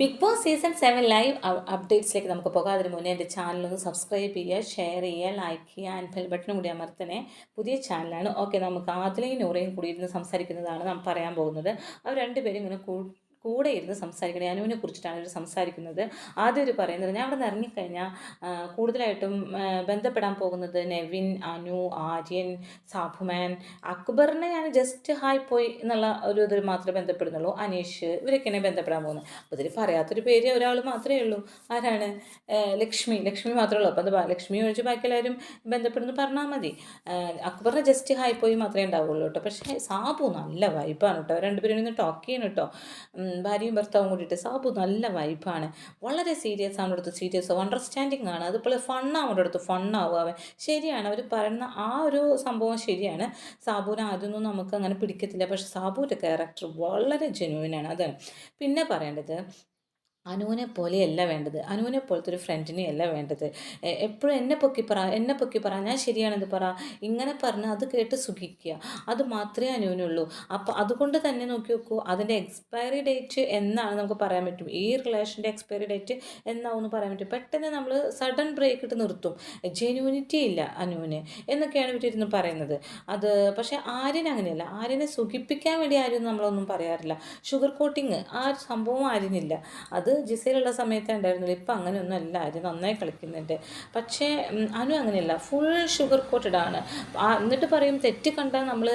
Bigg Boss season seven live അപ്ഡേറ്റ്സിലേക്ക് നമുക്ക് പോകാം. അതിന് മുന്നേ എന്റെ ചാനലൊന്ന് സബ്സ്ക്രൈബ് ചെയ്യുക ഷെയർ ചെയ്യുക ലൈക്ക് ചെയ്യുക ആൻഡ് ബെൽ ബട്ടൺ കൂടി അമർത്തണേ. പുതിയ ചാനലാണ് ഓക്കെ നമുക്ക് ആദിലയും നൂറയും കൂടി ഇരുന്ന് സംസാരിക്കുന്നതാണ് നാം പറയാൻ പോകുന്നത്. അവർ രണ്ടുപേരും ഇങ്ങനെ കൂ കൂടെ ഇരുന്ന് സംസാരിക്കണം. അനുവിനെ കുറിച്ചിട്ടാണ് ഇവർ സംസാരിക്കുന്നത്. ആദ്യം ഒരു പറയുന്നത് ഞാൻ അവിടെ നിന്ന് ഇറങ്ങിക്കഴിഞ്ഞാൽ കൂടുതലായിട്ടും ബന്ധപ്പെടാൻ പോകുന്നത് നെവിൻ അനു ആര്യൻ സാബുമാൻ അക്ബറിനെ ഞാൻ ജസ്റ്റ് ഹായ് പോയി എന്നുള്ള ഒരു ഇതിൽ മാത്രമേ ബന്ധപ്പെടുന്നുള്ളൂ. അനീഷ് ഇവരൊക്കെയാണ് ബന്ധപ്പെടാൻ പോകുന്നത്. അപ്പോൾ ഇതിൽ പറയാത്തൊരു പേര് ഒരാൾ മാത്രമേ ഉള്ളൂ. ആരാണ്? ലക്ഷ്മി. ലക്ഷ്മി മാത്രമേ ഉള്ളൂ. അപ്പോൾ അത് ലക്ഷ്മി ഒഴിച്ച് ബാക്കി എല്ലാവരും ബന്ധപ്പെടുന്നു പറഞ്ഞാൽ മതി. അക്ബറിനെ ജസ്റ്റ് ഹായ് പോയി മാത്രമേ ഉണ്ടാവുള്ളൂ കേട്ടോ. പക്ഷേ സാബു നല്ല വൈബാണ് കേട്ടോ. രണ്ടുപേരും ഒന്ന് ടോക്ക് ചെയ്യണം കേട്ടോ. ഭാര്യയും ഭർത്താവും കൂടിയിട്ട് സാബു നല്ല വൈബാണ് വളരെ സീരിയസ് ആണ് അടുത്ത് സീരിയസ് അണ്ടർസ്റ്റാൻഡിങ് ആണ്. അതുപോലെ ഫണ്ണാവും അടുത്ത് ഫണ്ണാവും അവൻ. ശരിയാണ് അവർ പറയുന്ന ആ ഒരു സംഭവം ശരിയാണ്. സാബുവിനെ ആദ്യമൊന്നും നമുക്ക് അങ്ങനെ പിടിക്കത്തില്ല. പക്ഷെ സാബുവിന്റെ ക്യാരക്ടർ വളരെ ജെനുവിനാണ് അതാണ്. പിന്നെ പറയേണ്ടത് അനുവിനെ പോലെയല്ല വേണ്ടത്. അനുവിനെ പോലത്തെ ഒരു ഫ്രണ്ടിനെ അല്ല വേണ്ടത് എപ്പോഴും എന്നെ പൊക്കി പറ എന്നെ പൊക്കി പറ ഞാൻ ശരിയാണെന്ന് പറ. ഇങ്ങനെ പറഞ്ഞ് അത് കേട്ട് സുഖിക്കുക. അത് മാത്രമേ അനുവിനുള്ളൂ. അപ്പോൾ അതുകൊണ്ട് തന്നെ നോക്കി നോക്കൂ അതിന്റെ എക്സ്പയറി ഡേറ്റ് എന്നാണ് നമുക്ക് പറയാൻ പറ്റും. ഈ റിലേഷന്റെ എക്സ്പയറി ഡേറ്റ് എന്നാവും പറയാൻ പറ്റും. പെട്ടെന്ന് നമ്മൾ സഡൻ ബ്രേക്ക് ഇട്ട് നിർത്തും. ജെന്യൂനിറ്റി ഇല്ല അനുവിന് എന്നൊക്കെയാണ് ഇവരിരുന്ന് പറയുന്നത്. അത് പക്ഷേ ആര്യൻ അങ്ങനെയല്ല. ആര്യനെ സുഖിപ്പിക്കാൻ വേണ്ടി ആരും നമ്മളൊന്നും പറയാറില്ല. ഷുഗർ കോട്ടിങ് ആ സംഭവം ആര്യനില്ല. അത് ജിസയിലുള്ള സമയത്തേ ഉണ്ടായിരുന്നുള്ളൂ ഇപ്പം അങ്ങനെയൊന്നും അല്ല. അത് നന്നായി കളിക്കുന്നുണ്ട്. പക്ഷേ അനു അങ്ങനെയല്ല. ഫുൾ ഷുഗർ കോട്ടഡ് ആണ്. എന്നിട്ട് പറയും തെറ്റ് കണ്ടാൽ നമ്മൾ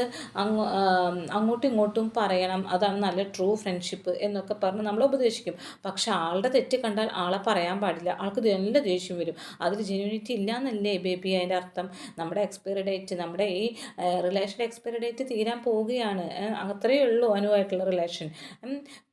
അങ്ങോട്ടും ഇങ്ങോട്ടും പറയണം. അതാണ് നല്ല ട്രൂ ഫ്രണ്ട്ഷിപ്പ് എന്നൊക്കെ പറഞ്ഞ് നമ്മളെ ഉപദേശിക്കും. പക്ഷെ ആളുടെ തെറ്റ് കണ്ടാൽ ആളെ പറയാൻ പാടില്ല. ആൾക്ക് നല്ല ദേഷ്യം വരും. അതിൽ ജെന്യൂണിറ്റി ഇല്ല എന്നല്ലേ ബേബി അതിന്റെ അർത്ഥം? നമ്മുടെ എക്സ്പയറി ഡേറ്റ് നമ്മുടെ ഈ റിലേഷന്റെ എക്സ്പയറി ഡേറ്റ് തീരാൻ പോവുകയാണ്. അത്രയേ ഉള്ളൂ അനുവായിട്ടുള്ള റിലേഷൻ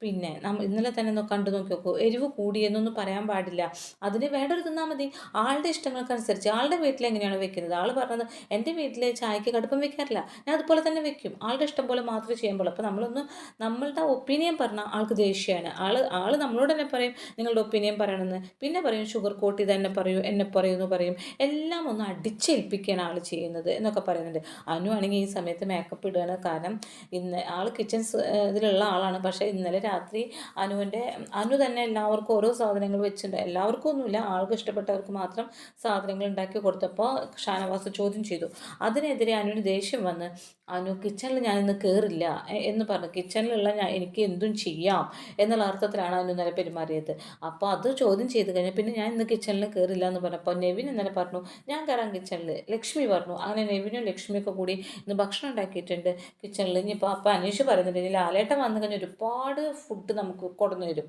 പിന്നെ നമ്മൾ ഇന്നലെ തന്നെ കണ്ടു നോക്കി നോക്കൂ എരിവ് കൂടിയെന്നൊന്നും പറയാൻ പാടില്ല. അതിന് വേണ്ടൊരു തിന്നാൽ മതി. ആളുടെ ഇഷ്ടങ്ങൾക്കനുസരിച്ച് ആളുടെ വീട്ടിൽ എങ്ങനെയാണ് വെക്കുന്നത്? ആൾ പറഞ്ഞത് എന്റെ വീട്ടിൽ ചായക്ക് കടുപ്പം വെക്കാറില്ല. ഞാൻ അതുപോലെ തന്നെ വെക്കും. ആളുടെ ഇഷ്ടം പോലെ മാത്രമേ ചെയ്യുമ്പോൾ. അപ്പോൾ നമ്മളൊന്ന് നമ്മളുടെ ഒപ്പീനിയൻ പറഞ്ഞാൽ ആൾക്ക് ദേഷ്യമാണ് ആൾ ആൾ നമ്മളോട് തന്നെ പറയും നിങ്ങളുടെ ഒപ്പീനിയൻ പറയണമെന്ന് പിന്നെ പറയും ഷുഗർ കോട്ട് തന്നെ എന്നെ പറയൂ എന്നെ പറയൂ എന്ന് പറയും. എല്ലാം ഒന്ന് അടിച്ചേൽപ്പിക്കുകയാണ് ആൾ ചെയ്യുന്നത് എന്നൊക്കെ പറയുന്നുണ്ട്. അനു ആണെങ്കിൽ ഈ സമയത്ത് മേക്കപ്പ് ഇടുകയാണ് കാരണം ഇന്ന് ആൾ കിച്ചൺ ഇതിലുള്ള ആളാണ്. പക്ഷേ ഇന്നലെ രാത്രി അനുവിന്റെ അനു തന്നെ എല്ലാവർക്കും ഓരോ സാധനങ്ങൾ വെച്ചിട്ടുണ്ട് എല്ലാവർക്കും ഒന്നുമില്ല. ആൾക്ക് ഇഷ്ടപ്പെട്ടവർക്ക് മാത്രം സാധനങ്ങൾ ഉണ്ടാക്കി കൊടുത്തപ്പോൾ ഷാനവാസ് ചോദ്യം ചെയ്തു. അതിനെതിരെ അനുവിന് ദേഷ്യം വന്ന് അനു കിച്ചണിൽ ഞാൻ ഇന്ന് കയറില്ല എന്ന് പറഞ്ഞു. കിച്ചണിലുള്ള ഞാൻ എനിക്ക് എന്തും ചെയ്യാം എന്നുള്ള അർത്ഥത്തിലാണ് അനു ഇന്നലെ പെരുമാറിയത്. അപ്പോൾ അത് ചോദ്യം ചെയ്ത് കഴിഞ്ഞാൽ പിന്നെ ഞാൻ ഇന്ന് കിച്ചണിൽ കയറില്ല എന്ന് പറഞ്ഞപ്പോൾ നെവിൻ ഇന്നലെ പറഞ്ഞു ഞാൻ കയറാം കിച്ചണിൽ ലക്ഷ്മി പറഞ്ഞു. അങ്ങനെ നെവിനും ലക്ഷ്മിയൊക്കെ കൂടി ഇന്ന് ഭക്ഷണം ഉണ്ടാക്കിയിട്ടുണ്ട് കിച്ചണിൽ ഇനിയിപ്പോൾ അപ്പോൾ അനീഷ് പറയുന്നുണ്ട് ലാലേട്ടൻ വന്നു കഴിഞ്ഞാൽ ഒരുപാട് ഫുഡ് നമുക്ക് കൊണ്ടുവന്ന് തരും.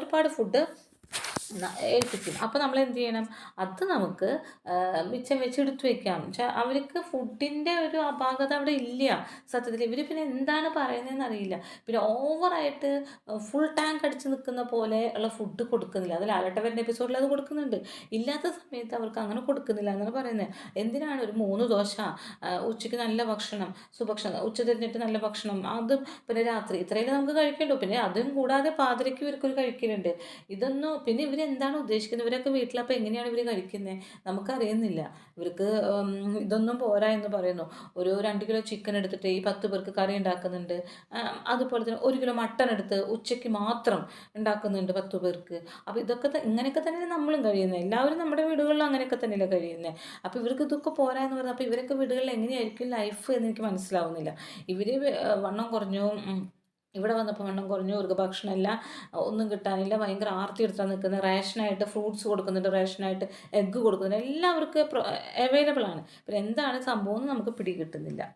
ഒരുപാട് ഫുഡ് ഏൽപ്പിക്കും. അപ്പോൾ നമ്മൾ എന്ത് ചെയ്യണം? അത് നമുക്ക് മിച്ചം വെച്ച് എടുത്തു വെക്കാം അവർക്ക് ഫുഡിന്റെ ഒരു അപാകത അവിടെ ഇല്ല സത്യത്തിൽ. ഇവർ പിന്നെ എന്താണ് പറയുന്നതെന്ന് അറിയില്ല. പിന്നെ ഓവറായിട്ട് ഫുൾ ടാങ്ക് അടിച്ച് നിൽക്കുന്ന പോലെ ഉള്ള ഫുഡ് കൊടുക്കുന്നില്ല. അതിൽ ലാലട്ടവരുടെ എപ്പിസോഡിൽ അത് കൊടുക്കുന്നുണ്ട്. ഇല്ലാത്ത സമയത്ത് അവർക്ക് അങ്ങനെ കൊടുക്കുന്നില്ല എന്നാണ് പറയുന്നത് എന്തിനാണ് ഒരു മൂന്ന് ദോശ ഉച്ചയ്ക്ക് നല്ല ഭക്ഷണം സുഭക്ഷണം ഉച്ച തിരിഞ്ഞിട്ട് നല്ല ഭക്ഷണം അതും പിന്നെ രാത്രി. ഇത്രയും നമുക്ക് കഴിക്കണ്ടോ. പിന്നെ അതും കൂടാതെ പാതിരയ്ക്ക് ഇവർക്കൊരു കഴിക്കലുണ്ട്. ഇതൊന്നും പിന്നെ ഇവരെന്താണ് ഉദ്ദേശിക്കുന്നത്? ഇവരൊക്കെ വീട്ടിലപ്പോൾ എങ്ങനെയാണ് ഇവർ കഴിക്കുന്നത് നമുക്കറിയുന്നില്ല. ഇവർക്ക് ഇതൊന്നും പോരാ എന്ന് പറയുന്നു. ഒരു രണ്ട് കിലോ ചിക്കൻ എടുത്തിട്ട് ഈ പത്ത് പേർക്ക് കറി ഉണ്ടാക്കുന്നുണ്ട്. അതുപോലെ തന്നെ ഒരു കിലോ മട്ടൺ എടുത്ത് ഉച്ചയ്ക്ക് മാത്രം ഉണ്ടാക്കുന്നുണ്ട് പത്ത് പേർക്ക്. അപ്പോൾ ഇതൊക്കെ ഇങ്ങനെയൊക്കെ തന്നെ നമ്മളും കഴിയുന്നത് എല്ലാവരും നമ്മുടെ വീടുകളിലും അങ്ങനെയൊക്കെ തന്നെയല്ലേ കഴിയുന്നത് അപ്പോൾ ഇവർക്ക് ഇതൊക്കെ പോരാ എന്ന് പറഞ്ഞാൽ അപ്പോൾ ഇവരൊക്കെ വീടുകളിൽ എങ്ങനെയായിരിക്കും ലൈഫ് എന്ന് എനിക്ക് മനസ്സിലാവുന്നില്ല. ഇവർ വണ്ണം കുറഞ്ഞു ഇവിടെ വന്നപ്പോൾ വണ്ണം കുറഞ്ഞു ഇവർക്ക് ഭക്ഷണമില്ല ഒന്നും കിട്ടാനില്ല. ഭയങ്കര ആർത്തി എടുത്താൽ നിൽക്കുന്നത് റേഷനായിട്ട് ഫ്രൂട്ട്സ് കൊടുക്കുന്നുണ്ട് റേഷനായിട്ട് എഗ്ഗ് കൊടുക്കുന്നുണ്ട്. എല്ലാവർക്കും അവൈലബിൾ ആണ്. പിന്നെ എന്താണ് സംഭവം എന്ന് നമുക്ക് പിടി കിട്ടുന്നില്ല